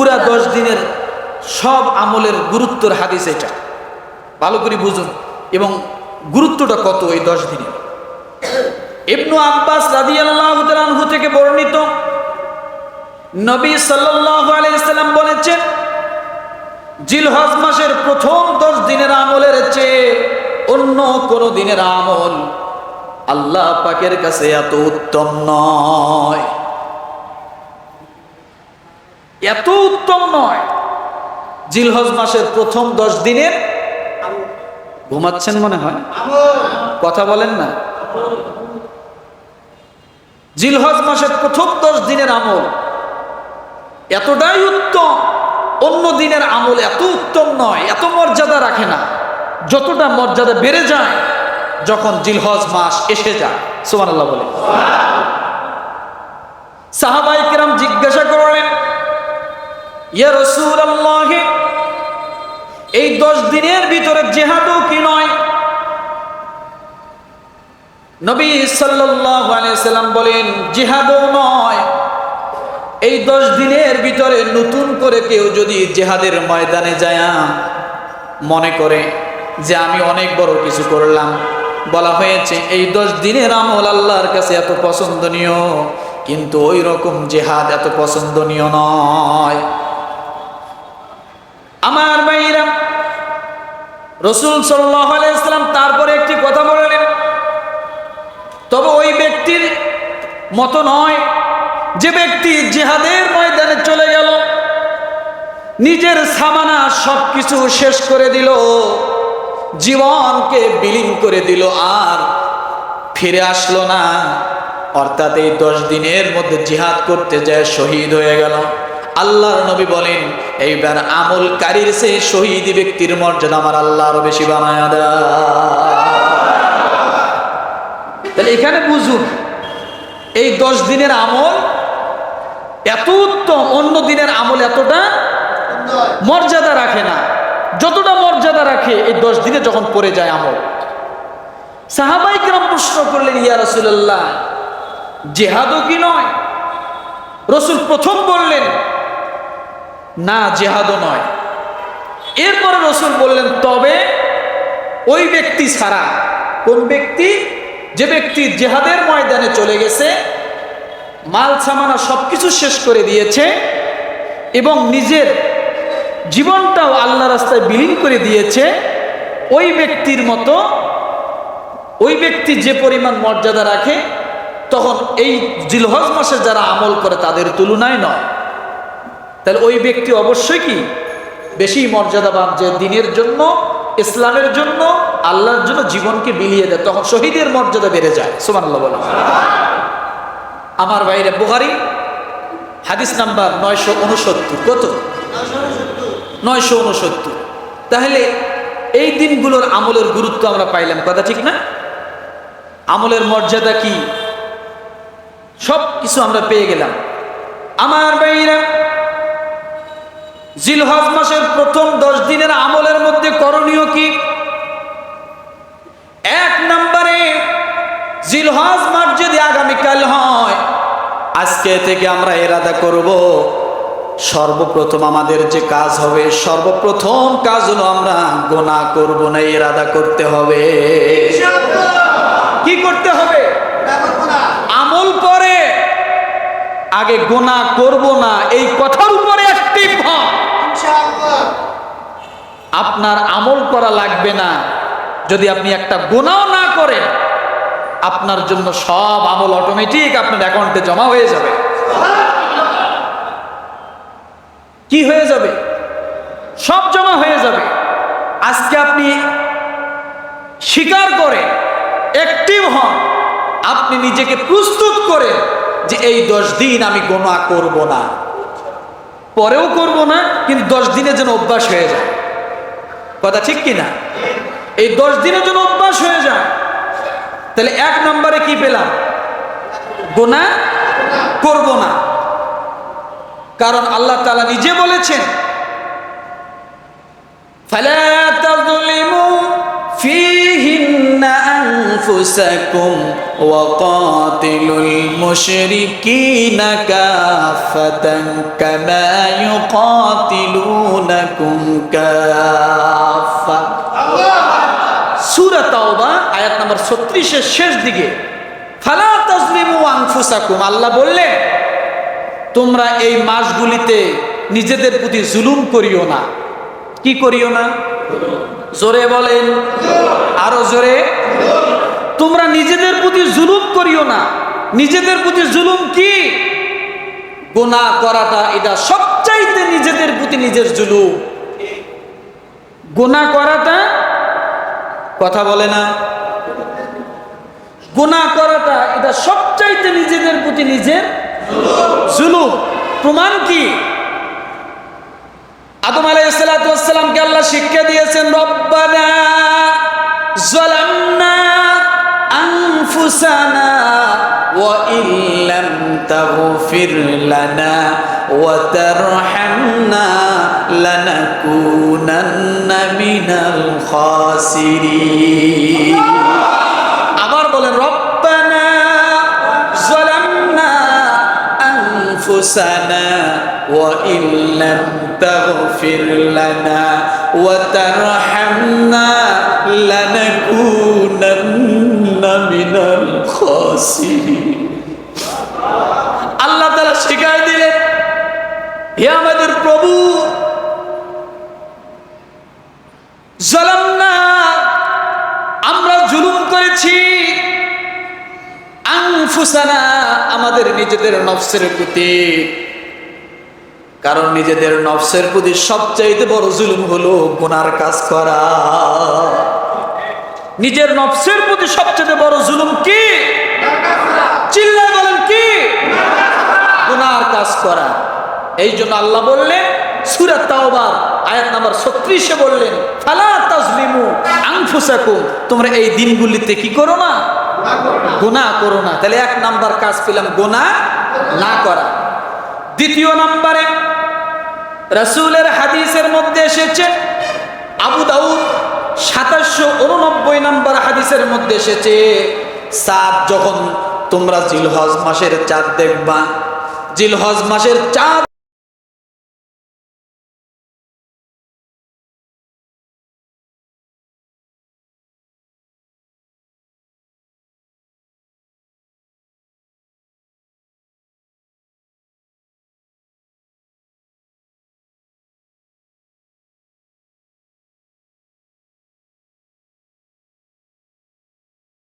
পুরা দশ দিনের সব আমলের গুরুত্বর হাদিস এটা। ভালো করে বুঝুন। এবং গুরুত্বটা কত এই দশ দিনে? ইবনু আব্বাস রাদিয়াল্লাহু থেকে বর্ণিত নবী সাল্লাল্লাহু আলাইহি সাল্লাম বলেছেন, জিলহজ মাসের প্রথম দশ দিনের আমলের চেয়ে অন্য কোন দিনের আমল আল্লাহ পাকের কাছে এত উত্তম নয়। এত উত্তম নয়। জিলহজ মাসের প্রথম দশ দিনের ঘুমাচ্ছেন মনে হয়? কথা বলেন না। জিলহজ মাসের প্রথম দশ দিনের আমল এতটাই উত্তম, অন্য দিনের আমল এত উত্তম নয়, এত মর্যাদা রাখে না। যতটা মর্যাদা বেড়ে যায় যখন জিলহজ মাস এসে যায়। সুমান আল্লাহ বলে। সাহাবাই কিরাম জিজ্ঞাসা করলেন এই দশ দিনের ভিতরে জেহাদও কি নয়? নবী আলাইহি সাল্লাম বলেন, জিহাদও নয়। এই দশ দিনের ভিতরে নতুন করে কেউ যদি জেহাদের ময়দানে যায়, মনে করে যে আমি অনেক বড় কিছু করলাম। বলা হয়েছে, এই দশ দিনের আমল আল্লাহর কাছে এত পছন্দনীয়, কিন্তু ওই রকম জেহাদ এত পছন্দনীয় নয়। আমার ভাইরা, রসুল সাল্লাম তারপরে একটি কথা বললেন, তবে ওই ব্যক্তির মতো নয়, যে ব্যক্তি জেহাদের ময়দানে চলে গেল, নিজের সামানা সব কিছু শেষ করে দিল, জীবনকে বিলীন করে দিল, আর ফিরে আসলো না। অর্থাৎ এই দশ দিনের মধ্যে জিহাদ করতে যায় শহীদ হয়ে গেল। আল্লাহর নবী বলেন, এইবার আমলকারীর সে শহীদ ব্যক্তির মর্যাদা আমার আল্লাহ আরও বেশি বানায় তাহলে এখানে বুঝুন, এই দশ দিনের আমল এত উত্তম, অন্য দিনের আমল এতটা মর্যাদা রাখে না। যতটা মর্যাদা রাখে, এই দশ দিনে যখন পড়ে যায় আমল। সাহাবাই কিরাম প্রশ্ন করলেন, ইয়া রসুল্লাহ জেহাদও কি নয়? রসুল প্রথম বললেন না জেহাদও নয়। এরপরে রসুল বললেন, তবে ওই ব্যক্তি ছাড়া কোন ব্যক্তি? যে ব্যক্তি জেহাদের ময়দানে চলে গেছে, মাল সামানা সব কিছু শেষ করে দিয়েছে এবং নিজের জীবনটাও আল্লাহ রাস্তায় বিলীন করে দিয়েছে, ওই ব্যক্তির মতো, ওই ব্যক্তি যে পরিমাণ মর্যাদা রাখে, তখন এই জিলহজ মাসে যারা আমল করে তাদের তুলনায় নয়। তাহলে ওই ব্যক্তি অবশ্যই কি? বেশি মর্যাদাবান যে দিনের জন্য, ইসলামের জন্য, আল্লাহর জন্য জীবনকে বিলিয়ে দেয়, তখন শহীদের মর্যাদা বেড়ে যায়। সুমান আমার বাইরে বুহারি হাদিস নাম্বার নয়শো উনসত্তর। কত? নয়শো উনসত্তর। তাহলে এই দিনগুলোর আমলের গুরুত্ব আমরা পাইলাম, কথা ঠিক না? আমলের মর্যাদা কি? সব কিছু আমরা পেয়ে গেলাম। আমার বাইরা জিলহজ মাসের প্রথম দশ দিনের আমলের মধ্যে করণীয় কি? এক নম্বরে জিলহজ মাস যদি আগামীকাল হয় আজকে থেকে আমরা এরাদা করব। সর্বপ্রথম আমাদের যে কাজ হবে সর্বপ্রথম কাজ হলো আমরা গোনা করব না এরাদা করতে হবে। কি করতে হবে? আমল পরে। আগে গোনা করব না এই কথার উপরে অ্যাক্টিভ হন আপনার আমল করা লাগবে না। যদি আপনি একটা গোনাও না করেন, আপনার জন্য সব আমল অটোমেটিক আপনার অ্যাকাউন্টে জমা হয়ে যাবে। কি হয়ে যাবে? সব জমা হয়ে যাবে। আজকে আপনি স্বীকার করে অ্যাক্টিভ হন, আপনি নিজেকে প্রস্তুত করে যে এই দশ দিন আমি গোনা করব না। পরেও করব না, কিন্তু দশ দিনের যেন অভ্যাস হয়ে যায়। কথা ঠিক কি না এই দশ দিনের জন্য অভ্যাস হয়ে যায় তাহলে এক নম্বরে কি পেলাম গোনা করব না কারণ আল্লাহ তালা নিজে বলেছেন فلا تظلموا فيهن أنفسكم وقاتلوا المشركين كافة كما يقاتلونكم كافة সূরা তাওবা আয়াত নাম্বার 36 এর শেষ দিকে ফালা তাজলিমু আনফুসাকুম আল্লাহ বললেন তোমরা এই মাসগুলিতে নিজেদের প্রতি জুলুম করিও না কি করিও না জোরে বলেন আরো জোরে তোমরা নিজেদের প্রতি জুলুম করিও না নিজেদের প্রতি জুলুম কি? গোনা করাটা এটা সবচাইতে নিজেদের প্রতি নিজের জুলুম। গোনা করাটা কথা বলে না। গোনা করাটা এটা সবচাইতে নিজেদের প্রতি নিজের জুলুম। প্রমাণ কি? আদম আলাইসালামকে আল্লাহ শিক্ষা দিয়েছেন, রব্বানা জালামনা আনফুসানা ওয়া ইল্লাম তাগফির লানা ওয়া তারহামনা লানাকুনান্না মিনাল খাসিরিন আবার বলেন রব্বানা জালামনা আনফুসানা ওয়া ইল্লাম তাগফির লানা তারহামনা লানাকুনান্না মিনাল খাসিরিন আল্লাহ তাআলা শিখাই দিলেন, হে আমাদের প্রভু, জালামনা, আমরা জুলুম করেছি। আনফুসানা, আমাদের নিজেদের নফসের প্রতি। কারণ নিজেদের নফসের প্রতি সবচাইতে বড় জুলুম হলো গুনার কাজ করা। নিজের নফসের প্রতি সবচেয়ে বড় জুলুম কি? চিল্লায় বলেন কি? গুনার কাজ করা। এই জন্য আল্লাহ বললেন সুরাত তাওবার, আয়াত নাম্বার ছত্রিশে বললেন, ফালা তাজলিমু আনফুসাকুম। তোমরা এই দিনগুলিতে কি করো না? গুনাহ করো না। তাহলে এক নাম্বার কাজ পেলাম, গুনাহ না করা। দ্বিতীয় নাম্বারে রাসূলের হাদিসের মধ্যে এসেছে, আবু দাউদ সাতাশশো উননব্বই নম্বর হাদিসের মধ্যে এসেছে, সাত যখন তোমরা জিলহজ মাসের চাঁদ দেখবা, জিলহজ মাসের চাঁদ